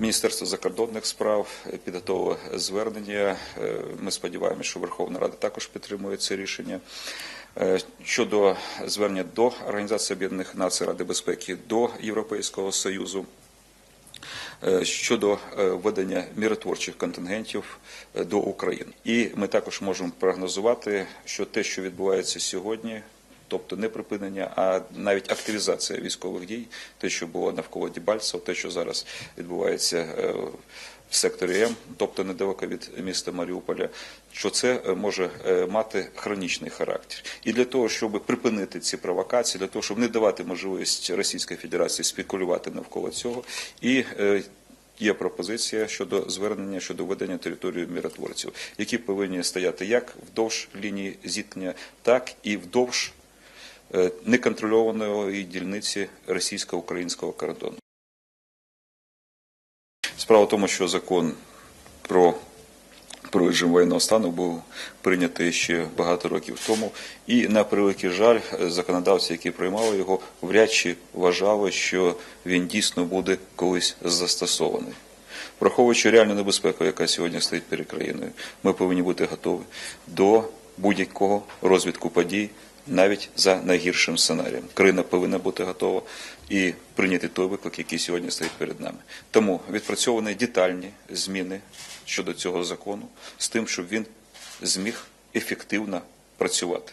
Міністерство закордонних справ підготовило звернення. Е, Ми сподіваємося, що Верховна Рада також підтримує це рішення. Е, Щодо звернення до Організації Об'єднаних Націй Ради безпеки, до Європейського Союзу. Е, Щодо введення миротворчих контингентів до України, і ми також можемо прогнозувати, що те, що відбувається сьогодні, тобто не припинення, а навіть активізація військових дій, те, що було навколо Дібальцева, те, що зараз відбувається е, в секторі М, тобто недалеко від міста Маріуполя, що це е, може е, мати хронічний характер. І для того, щоб припинити ці провокації, для того, щоб не давати можливість Російській Федерації спекулювати навколо цього, і Є пропозиція щодо звернення щодо введення території миротворців, які повинні стояти як вдовж лінії зіткнення, так і вдовж неконтрольованої дільниці російсько-українського кордону. Справа в тому, що закон про про режим воєнного стану був прийнятий ще багато років тому, і на превеликий жаль, законодавці, які приймали його, вряд чи вважали, що він дійсно буде колись застосований. Враховуючи реальну небезпеку, яка сьогодні стоїть перед країною, ми повинні бути готові до будь-якого розвитку подій, навіть за найгіршим сценарієм. Країна повинна бути готова і прийняти той виклик, який сьогодні стоїть перед нами. Тому відпрацьовані детальні зміни щодо цього закону з тим, щоб він зміг ефективно працювати.